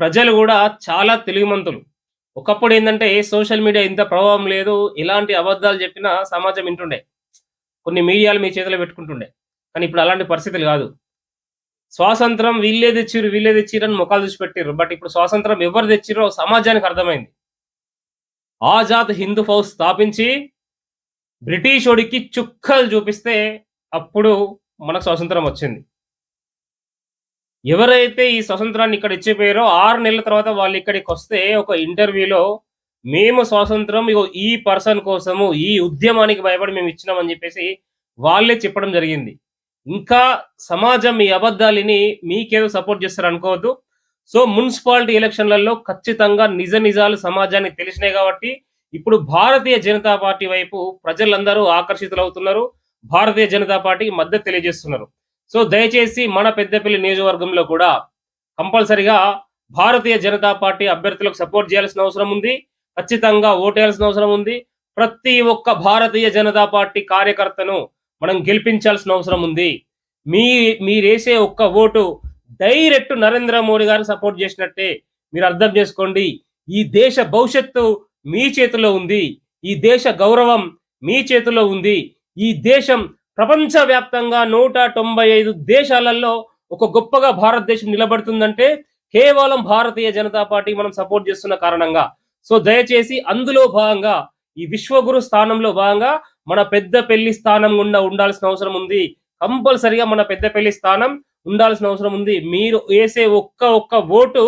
ప్రజలు కూడా చాలా తెలివిమంతులు. ఒకప్పుడు ఏంటంటే సోషల్ మీడియా ఇంత ప్రభావం లేదు. ఎలాంటి అబద్ధాలు చెప్పినా సమాజం వింటుండే. కొన్ని మీడియాలు మీ చేతిలో పెట్టుకుంటుండే. కానీ ఇప్పుడు అలాంటి పరిస్థితులు కాదు. స్వాతంత్రం వీళ్ళే తెచ్చిర్రు, వీళ్ళే తెచ్చిర్రు అని మొఖాలు చూసి పెట్టిర్రు. బట్ ఇప్పుడు స్వాతంత్రం ఎవరు తెచ్చిరో సమాజానికి అర్థమైంది. ఆజాద్ హిందూ ఫౌజ్ స్థాపించి బ్రిటిషోడికి చుక్కలు చూపిస్తే అప్పుడు మనకు స్వాతంత్రం వచ్చింది. ఎవరైతే ఈ స్వాతంత్రాన్ని ఇక్కడ ఇచ్చిపోయారో ఆరు నెలల తర్వాత వాళ్ళు ఇక్కడికి వస్తే ఒక ఇంటర్వ్యూలో మేము స్వాతంత్రం ఈ పర్సన్ కోసము, ఈ ఉద్యమానికి భయపడి మేము ఇచ్చినామని చెప్పేసి వాళ్ళే చెప్పడం జరిగింది. ఇంకా సమాజం ఈ అబద్ధాలని మీకేదో సపోర్ట్ చేస్తారనుకోవద్దు. సో మున్సిపాలిటీ ఎలక్షన్‌లలో ఖచ్చితంగా నిజ నిజాలు సమాజానికి తెలిసినాయి కాబట్టి ఇప్పుడు భారతీయ జనతా పార్టీ వైపు ప్రజలందరూ ఆకర్షితులవుతున్నారు. భారతీయ జనతా పార్టీకి మద్దతు తెలియజేస్తున్నారు. సో దయచేసి మన పెద్దపల్లి నియోజకవర్గంలో కూడా కంపల్సరిగా భారతీయ జనతా పార్టీ అభ్యర్థులకు సపోర్ట్ చేయాల్సిన అవసరం ఉంది. ఖచ్చితంగా ఓటేయాల్సిన అవసరం ఉంది. ప్రతి ఒక్క భారతీయ జనతా పార్టీ కార్యకర్తను మనం గెలిపించాల్సిన అవసరం ఉంది. మీ మీరేసే ఒక్క ఓటు డైరెక్ట్ నరేంద్ర మోడీ గారిని సపోర్ట్ చేసినట్టే. మీరు అర్థం చేసుకోండి. ఈ దేశ భవిష్యత్తు మీ చేతిలో ఉంది. ఈ దేశ గౌరవం మీ చేతిలో ఉంది. ఈ దేశం ప్రపంచవ్యాప్తంగా 195 దేశాలలో ఒక గొప్పగా భారతదేశం నిలబడుతుందంటే కేవలం భారతీయ జనతా పార్టీ మనం సపోర్ట్ చేస్తున్న కారణంగా. సో దయచేసి అందులో భాగంగా ఈ విశ్వగురు స్థానంలో భాగంగా మన పెద్ద పెళ్ళి స్థానం గుండా ఉండాల్సిన అవసరం ఉంది. కంపల్సరిగా మన పెద్ద పెళ్ళి స్థానం ఉండాల్సిన అవసరం ఉంది. మీరు వేసే ఒక్క ఒక్క ఓటు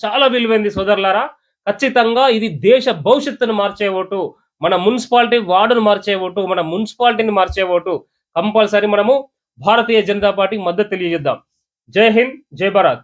చాలా విలువైంది సోదరులారా. ఖచ్చితంగా ఇది దేశ భవిష్యత్తును మార్చే ఓటు. మన మున్సిపాలిటీ వార్డును మార్చే ఓటు. మన మున్సిపాలిటీని మార్చే ఓటు. కంపల్సరీ మనము భారతీయ జనతా పార్టీకి మద్దతు తెలియజేద్దాం. జై హింద్, జై భారత్.